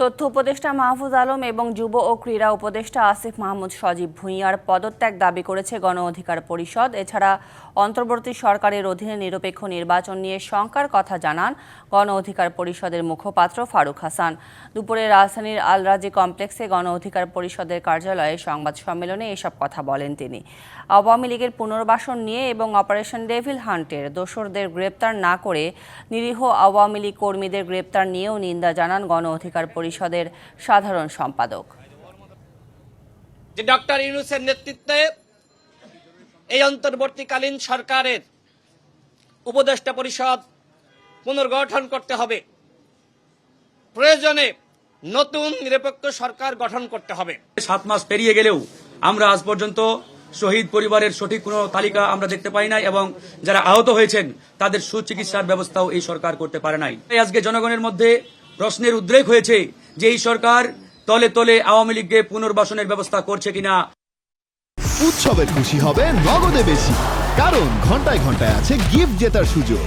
তথ্য উপদেষ্টা মাহফুজ আলম এবং যুব ও ক্রীড়া উপদেষ্টা আসিফ মাহমুদ সজীব ভূঁইয়ার পদত্যাগ দাবি করেছে গণ অধিকার পরিষদ। এছাড়া অন্তর্বর্তী সরকারের অধীনে নিরপেক্ষ নির্বাচন নিয়ে শঙ্কার কথা জানান গণ অধিকার পরিষদের মুখপাত্র ফারুক হাসান। দুপুরে রাজধানীর আলরাজি কমপ্লেক্সে গণ অধিকার পরিষদের কার্যালয়ে সংবাদ সম্মেলনে এসব কথা বলেন তিনি। আওয়ামী লীগের পুনর্বাসন নিয়ে এবং অপারেশন ডেভিল হান্টের দোসরদের গ্রেপ্তার না করে নিরীহ আওয়ামী লীগ কর্মীদের গ্রেপ্তার নিয়েও নিন্দা জানান গণ অধিকার পরিষদের সাধারণ সম্পাদক। যে ডক্টর ইউনুসের নেতৃত্বে এই অন্তর্বর্তীকালীন সরকারের উপদেষ্টা পরিষদ পুনর্গঠন করতে হবে। প্রয়োজনে নতুন নিরপেক্ষ সরকার গঠন করতে হবে। সাত মাস পেরিয়ে গেলেও আমরা আজ পর্যন্ত শহীদ পরিবারের সঠিক কোনো তালিকা আমরা দেখতে পাই নাই এবং যারা আহত হয়েছেন তাদের সুচিকিৎসার ব্যবস্থাও এই সরকার করতে পারে নাই। তাই আজকে জনগণের মধ্যে প্রশ্নের উদ্রেক হয়েছে যে এই সরকার তলে তলে আওয়ামী লীগকে পুনর্বাসনের ব্যবস্থা করছে কিনা। উৎসবের খুশি হবে নগদে বেশি, কারণ ঘন্টায় ঘন্টায় আছে গিফট জেতার সুযোগ।